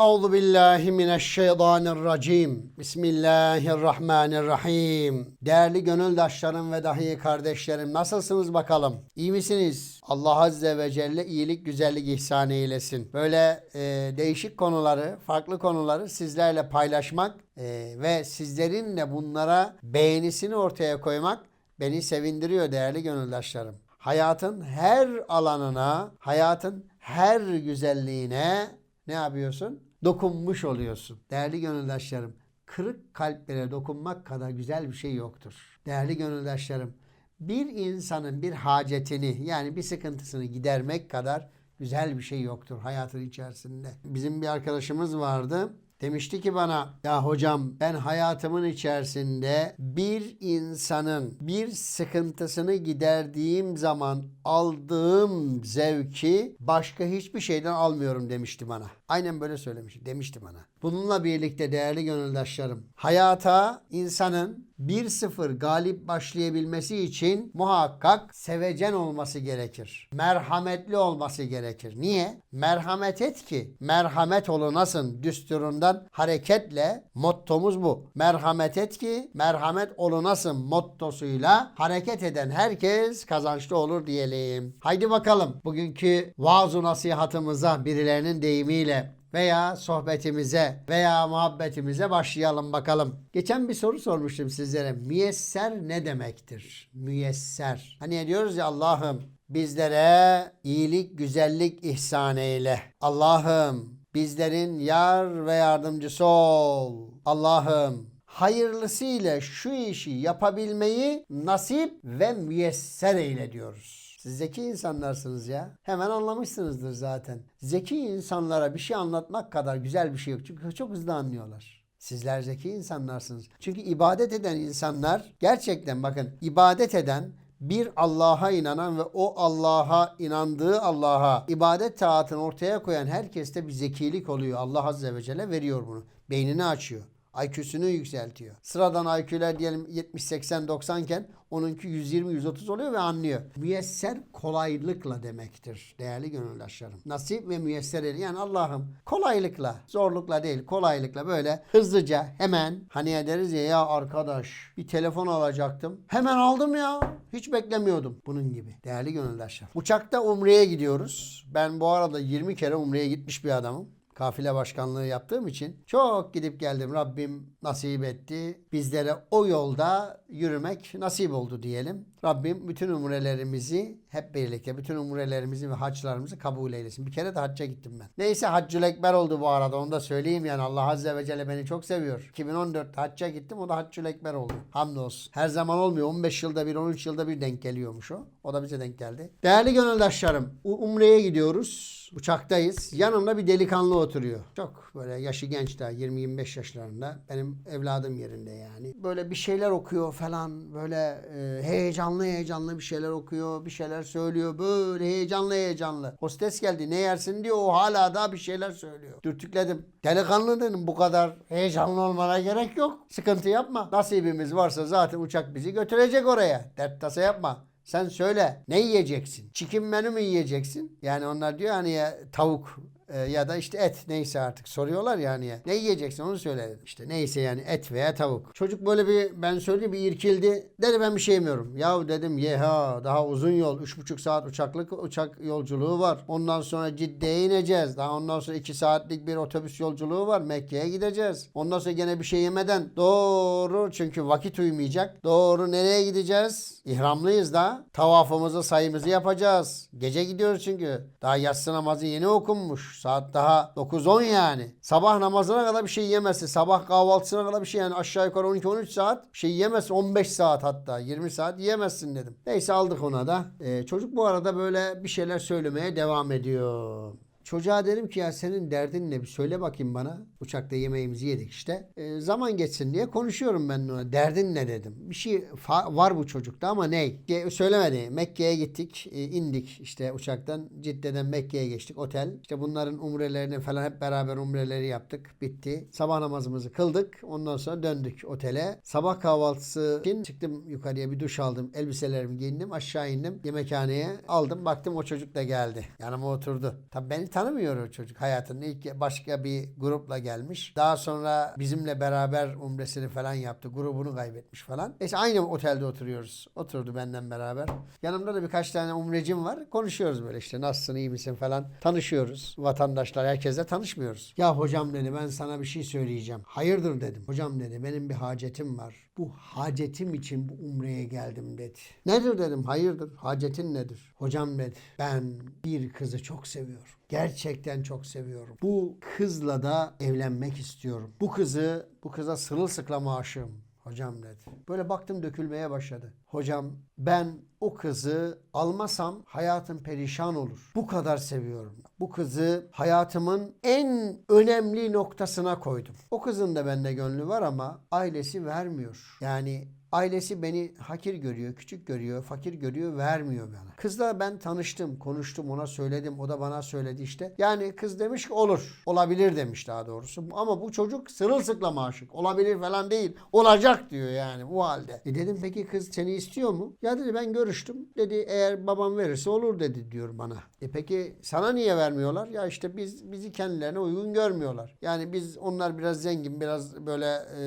Euzu billahi mineşşeytanirracim. Bismillahirrahmanirrahim. Değerli gönüldaşlarım ve dahi kardeşlerim nasılsınız bakalım? İyi misiniz? Allah Azze ve Celle iyilik, güzellik ihsan eylesin. Böyle e, değişik konuları, farklı konuları sizlerle paylaşmak e, ve sizlerin de bunlara beğenisini ortaya koymak beni sevindiriyor değerli gönüldaşlarım. Hayatın her alanına, hayatın her güzelliğine ne yapıyorsun? Dokunmuş oluyorsun. Değerli gönüldaşlarım, kırık kalplere dokunmak kadar güzel bir şey yoktur. Değerli gönüldaşlarım, bir insanın bir hacetini yani bir sıkıntısını gidermek kadar güzel bir şey yoktur hayatın içerisinde. Bizim bir arkadaşımız vardı. Demişti ki bana ya hocam ben hayatımın içerisinde bir insanın bir sıkıntısını giderdiğim zaman aldığım zevki başka hiçbir şeyden almıyorum demişti bana. Aynen böyle söylemişti demişti bana. Bununla birlikte değerli gönüldaşlarım hayata insanın 1-0 galip başlayabilmesi için muhakkak sevecen olması gerekir. Merhametli olması gerekir. Niye? Merhamet et ki merhamet olunasın düsturundan hareketle mottomuz bu. Merhamet et ki merhamet olunasın mottosuyla hareket eden herkes kazançlı olur diyelim. Haydi bakalım bugünkü vaaz nasihatımıza birilerinin deyimiyle veya sohbetimize veya muhabbetimize başlayalım bakalım. Geçen bir soru sormuştum sizlere. Müyesser ne demektir? Müyesser. Hani diyoruz ya Allah'ım bizlere iyilik, güzellik ihsan eyle. Allah'ım bizlerin yar ve yardımcısı ol. Allah'ım hayırlısıyla şu işi yapabilmeyi nasip ve müyesser eyle diyoruz. Siz zeki insanlarsınız ya. Hemen anlamışsınızdır zaten. Zeki insanlara bir şey anlatmak kadar güzel bir şey yok. Çünkü çok hızlı anlıyorlar. Sizler zeki insanlarsınız. Çünkü ibadet eden insanlar gerçekten bakın ibadet eden bir Allah'a inanan ve o Allah'a inandığı Allah'a ibadet taatını ortaya koyan herkeste bir zekilik oluyor. Allah Azze ve Celle veriyor bunu. Beynini açıyor. IQ'sunu yükseltiyor. Sıradan IQ'ler diyelim 70, 80, 90 iken onunki 120, 130 oluyor ve anlıyor. Müyesser kolaylıkla demektir değerli gönüldaşlarım. Nasip ve müyesser eli. Yani Allah'ım kolaylıkla, zorlukla değil kolaylıkla böyle hızlıca hemen hani deriz ya ya arkadaş bir telefon alacaktım. Hemen aldım ya. Hiç beklemiyordum. Bunun gibi. Değerli gönüldaşlar. Uçakta Umre'ye gidiyoruz. Ben bu arada 20 kere Umre'ye gitmiş bir adamım kafile başkanlığı yaptığım için çok gidip geldim. Rabbim nasip etti. Bizlere o yolda yürümek nasip oldu diyelim. Rabbim bütün umrelerimizi hep birlikte bütün umrelerimizi ve haclarımızı kabul eylesin. Bir kere de hacca gittim ben. Neyse haccül ekber oldu bu arada onu da söyleyeyim yani Allah Azze ve Celle beni çok seviyor. 2014'te hacca gittim o da haccül ekber oldu. Hamdolsun. Her zaman olmuyor. 15 yılda bir 13 yılda bir denk geliyormuş o. O da bize denk geldi. Değerli gönüldaşlarım Umre'ye gidiyoruz. Uçaktayız. Yanımda bir delikanlı oturuyor. Çok böyle yaşı genç daha 20-25 yaşlarında. Benim evladım yerinde yani. Böyle bir şeyler okuyor falan. Böyle e, heyecanlı heyecanlı bir şeyler okuyor. Bir şeyler söylüyor. Böyle heyecanlı heyecanlı. Hostes geldi ne yersin diyor. O hala daha bir şeyler söylüyor. Dürtükledim. Delikanlı dedim bu kadar heyecanlı olmana gerek yok. Sıkıntı yapma. Nasibimiz varsa zaten uçak bizi götürecek oraya. Dert tasa yapma. Sen söyle ne yiyeceksin? Chicken menü mü yiyeceksin? Yani onlar diyor hani ya tavuk e, ya da işte et neyse artık soruyorlar ya. Ne yiyeceksin onu söyle dedim. İşte neyse yani et veya tavuk. Çocuk böyle bir ben söyleyeyim bir irkildi. Dedi ben bir şey yemiyorum. Yahu dedim ye ha daha uzun yol. Üç buçuk saat uçaklık uçak yolculuğu var. Ondan sonra Cidde'ye ineceğiz. Daha ondan sonra iki saatlik bir otobüs yolculuğu var. Mekke'ye gideceğiz. Ondan sonra gene bir şey yemeden doğru çünkü vakit uymayacak. Doğru nereye gideceğiz? İhramlıyız da. Tavafımızı sayımızı yapacağız. Gece gidiyoruz çünkü. Daha yatsı namazı yeni okunmuş. Saat daha 9-10 yani. Sabah namazına kadar bir şey yemezsin. Sabah kahvaltısına kadar bir şey yani aşağı yukarı 12-13 saat bir şey yemezsin. 15 saat hatta 20 saat yiyemezsin dedim. Neyse aldık ona da. Ee, çocuk bu arada böyle bir şeyler söylemeye devam ediyor. Çocuğa dedim ki ya senin derdin ne bir söyle bakayım bana. Uçakta yemeğimizi yedik işte. E, zaman geçsin diye konuşuyorum ben ona. Derdin ne dedim. Bir şey var bu çocukta ama ne? E, söylemedi. Mekke'ye gittik. e, indik işte uçaktan. Cidde'den Mekke'ye geçtik. Otel. İşte bunların umrelerini falan hep beraber umreleri yaptık. Bitti. Sabah namazımızı kıldık. Ondan sonra döndük otele. Sabah kahvaltısı için çıktım yukarıya bir duş aldım. Elbiselerimi giyindim. Aşağı indim. Yemekhaneye aldım. Baktım o çocuk da geldi. Yanıma oturdu. Tabii beni tanımıyor o çocuk hayatında. ilk başka bir grupla gelmiş. Daha sonra bizimle beraber umresini falan yaptı. Grubunu kaybetmiş falan. Neyse aynı otelde oturuyoruz. Oturdu benden beraber. Yanımda da birkaç tane umrecim var. Konuşuyoruz böyle işte nasılsın iyi misin falan. Tanışıyoruz. Vatandaşlar herkesle tanışmıyoruz. Ya hocam dedi ben sana bir şey söyleyeceğim. Hayırdır dedim. Hocam dedi benim bir hacetim var. Bu hacetim için bu umreye geldim dedi. Nedir dedim. Hayırdır. Hacetin nedir? Hocam dedi. Ben bir kızı çok seviyorum. Gerçekten çok seviyorum. Bu kızla da evlenmek istiyorum. Bu kızı, bu kıza sırılsıklam aşığım. Hocam dedi. Böyle baktım dökülmeye başladı. Hocam ben o kızı almasam hayatım perişan olur. Bu kadar seviyorum. Bu kızı hayatımın en önemli noktasına koydum. O kızın da bende gönlü var ama ailesi vermiyor. Yani Ailesi beni hakir görüyor, küçük görüyor, fakir görüyor, vermiyor bana. Kızla ben tanıştım, konuştum, ona söyledim, o da bana söyledi işte. Yani kız demiş ki olur, olabilir demiş daha doğrusu. Ama bu çocuk sırılsıklam aşık. Olabilir falan değil, olacak diyor yani bu halde. E dedim peki kız seni istiyor mu? Ya dedi ben görüştüm. Dedi eğer babam verirse olur dedi diyor bana. E peki sana niye vermiyorlar? Ya işte biz bizi kendilerine uygun görmüyorlar. Yani biz onlar biraz zengin, biraz böyle e,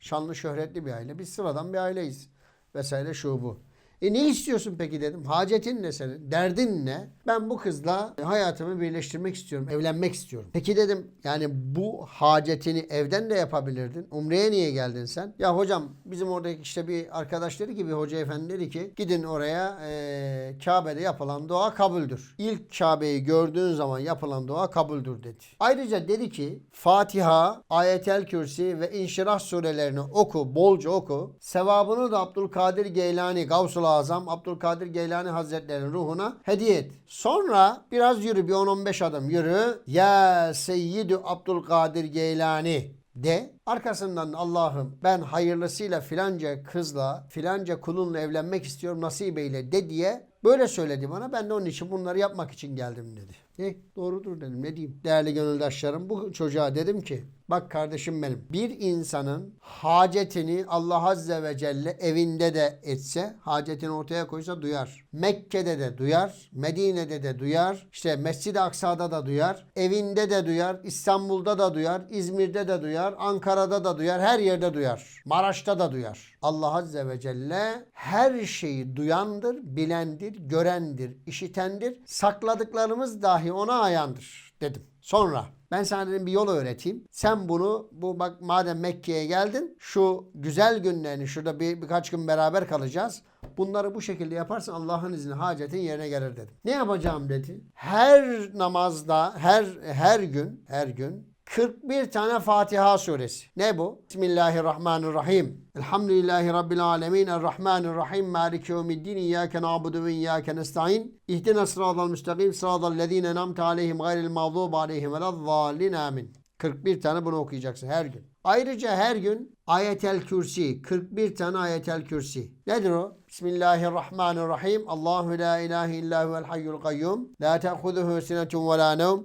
şanlı şöhretli bir aile. Biz sıradan bir aileyiz. Vesaire şu bu. E ne istiyorsun peki dedim. Hacetin ne senin? Derdin ne? Ben bu kızla hayatımı birleştirmek istiyorum. Evlenmek istiyorum. Peki dedim yani bu hacetini evden de yapabilirdin. Umre'ye niye geldin sen? Ya hocam bizim oradaki işte bir arkadaş dedi ki bir hoca efendi dedi ki gidin oraya e, Kabe'de yapılan dua kabuldür. İlk Kabe'yi gördüğün zaman yapılan dua kabuldür dedi. Ayrıca dedi ki Fatiha, Ayetel Kürsi ve İnşirah surelerini oku, bolca oku. Sevabını da Abdülkadir Geylani, Gavsul Azam, Abdülkadir Geylani Hazretleri'nin ruhuna hediye et. Sonra biraz yürü bir 10-15 adım yürü. Ya Seyyidü Abdülkadir Geylani de arkasından Allah'ım ben hayırlısıyla filanca kızla filanca kulunla evlenmek istiyorum nasip eyle de diye böyle söyledi bana. Ben de onun için bunları yapmak için geldim dedi. E, doğrudur dedim ne diyeyim. Değerli gönüldaşlarım bu çocuğa dedim ki bak kardeşim benim bir insanın hacetini Allah Azze ve Celle evinde de etse hacetini ortaya koysa duyar. Mekke'de de duyar. Medine'de de duyar. işte Mescid-i Aksa'da da duyar. Evinde de duyar. İstanbul'da da duyar. İzmir'de de duyar. Ankara'da da duyar. Her yerde duyar. Maraş'ta da duyar. Allah Azze ve Celle her şeyi duyandır, bilendir, görendir, işitendir. Sakladıklarımız dahi ona ayandır dedim. Sonra ben sana dedim bir yol öğreteyim. Sen bunu bu bak madem Mekke'ye geldin şu güzel günlerini şurada bir birkaç gün beraber kalacağız. Bunları bu şekilde yaparsan Allah'ın izniyle hacetin yerine gelir dedim. Ne yapacağım dedi. Her namazda her her gün her gün 41 tane Fatiha suresi. Ne bu? Bismillahirrahmanirrahim. Elhamdülillahi Rabbil alemin. Errahmanirrahim. Maliki yevmiddin. İyyâke na'budu ve iyyâke nesta'in. İhdina sıratal müstakim. Sıratal lezîne namte aleyhim gayril mağdubu aleyhim velezzâlin. Amin. 41 tane bunu okuyacaksın her gün. Ayrıca her gün ayetel kürsi 41 tane ayetel kürsi. Nedir o? Bismillahirrahmanirrahim. Allahu la ilahe illa huvel hayyul kayyum. La te'khuduhu sinetun ve la nevm.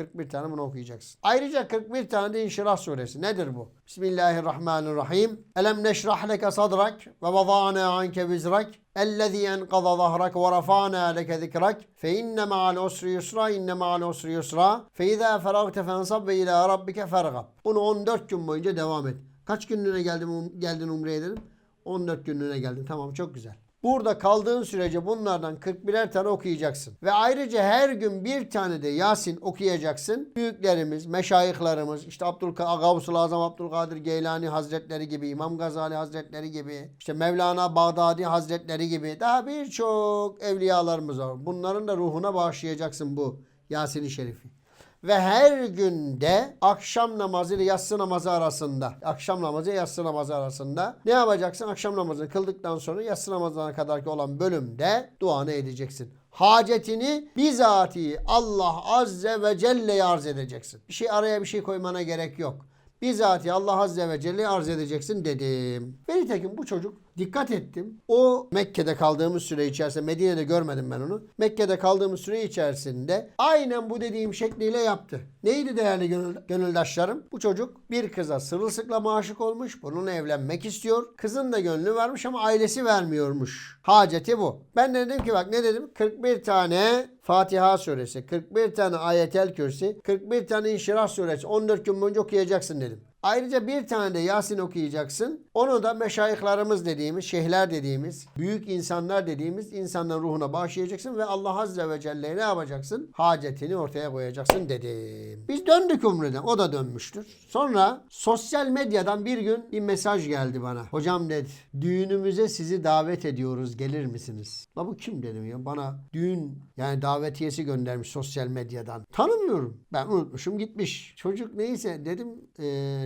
La yevûdü hafzuhuma. Ve huvel aliyyul azîm. 41 tane bunu okuyacaksın. Ayrıca 41 tane de İnşirah suresi. Nedir bu? Bismillahirrahmanirrahim. Elem neşrah leke sadrak ve vada'na anke vizrak. Ellezî enqaza zahrak ve rafa'na leke zikrak. Fe inne ma'al usri yusra inne ma'al usri yusra. Fe izâ feragte fensab ve ilâ rabbike fergab. Bunu 14 gün boyunca devam et. Kaç günlüğüne geldim, geldin umreye dedim? 14 günlüğüne geldin. Tamam çok güzel. Burada kaldığın sürece bunlardan 41'er tane okuyacaksın. Ve ayrıca her gün bir tane de Yasin okuyacaksın. Büyüklerimiz, meşayihlarımız, işte Abdülkadir, Gavsul Azam Abdülkadir Geylani Hazretleri gibi, İmam Gazali Hazretleri gibi, işte Mevlana Bağdadi Hazretleri gibi daha birçok evliyalarımız var. Bunların da ruhuna bağışlayacaksın bu Yasin-i Şerif'i. Ve her günde akşam namazı ile yatsı namazı arasında, akşam namazı ile yatsı namazı arasında ne yapacaksın? Akşam namazını kıldıktan sonra yatsı namazına kadarki olan bölümde duanı edeceksin. Hacetini bizatihi Allah Azze ve Celle'ye arz edeceksin. Bir şey araya bir şey koymana gerek yok. Bizatihi Allah Azze ve Celle'ye arz edeceksin dedim. Ve nitekim bu çocuk Dikkat ettim. O Mekke'de kaldığımız süre içerisinde Medine'de görmedim ben onu. Mekke'de kaldığımız süre içerisinde aynen bu dediğim şekliyle yaptı. Neydi değerli gönül, gönüldaşlarım? Bu çocuk bir kıza sırılsıklam aşık olmuş. Bununla evlenmek istiyor. Kızın da gönlü varmış ama ailesi vermiyormuş. Haceti bu. Ben de dedim ki bak ne dedim? 41 tane Fatiha suresi, 41 tane ayetel kürsi, 41 tane İnşirah suresi 14 gün boyunca okuyacaksın dedim. Ayrıca bir tane de Yasin okuyacaksın. Onu da meşayihlarımız dediğimiz, şeyhler dediğimiz, büyük insanlar dediğimiz insanların ruhuna bağışlayacaksın ve Allah Azze ve Celle'ye ne yapacaksın? Hacetini ortaya koyacaksın dedim. Biz döndük umreden. O da dönmüştür. Sonra sosyal medyadan bir gün bir mesaj geldi bana. Hocam dedi düğünümüze sizi davet ediyoruz gelir misiniz? La bu kim dedim ya bana düğün yani davetiyesi göndermiş sosyal medyadan. Tanımıyorum. Ben unutmuşum gitmiş. Çocuk neyse dedim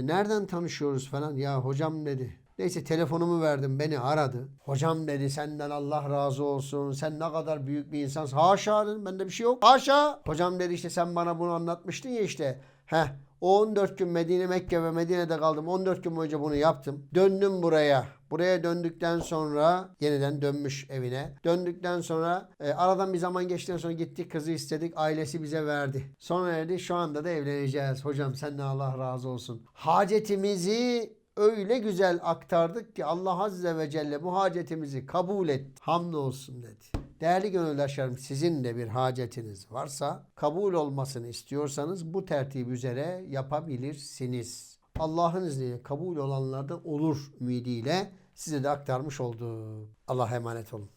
"Ee, nereden tanışıyoruz falan. Ya hocam dedi. Neyse telefonumu verdim beni aradı. Hocam dedi senden Allah razı olsun. Sen ne kadar büyük bir insansın. Haşa dedim bende bir şey yok. Haşa. Hocam dedi işte sen bana bunu anlatmıştın ya işte. Heh o 14 gün Medine, Mekke ve Medine'de kaldım. 14 gün boyunca bunu yaptım. Döndüm buraya. Buraya döndükten sonra yeniden dönmüş evine. Döndükten sonra e, aradan bir zaman geçtikten sonra gittik kızı istedik. Ailesi bize verdi. Sonra dedi şu anda da evleneceğiz. Hocam senden Allah razı olsun. Hacetimizi öyle güzel aktardık ki Allah Azze ve Celle bu hacetimizi kabul et. Hamdolsun dedi. Değerli gönüldaşlarım sizin de bir hacetiniz varsa kabul olmasını istiyorsanız bu tertip üzere yapabilirsiniz. Allah'ın izniyle kabul olanlardan olur ümidiyle size de aktarmış oldum. Allah'a emanet olun.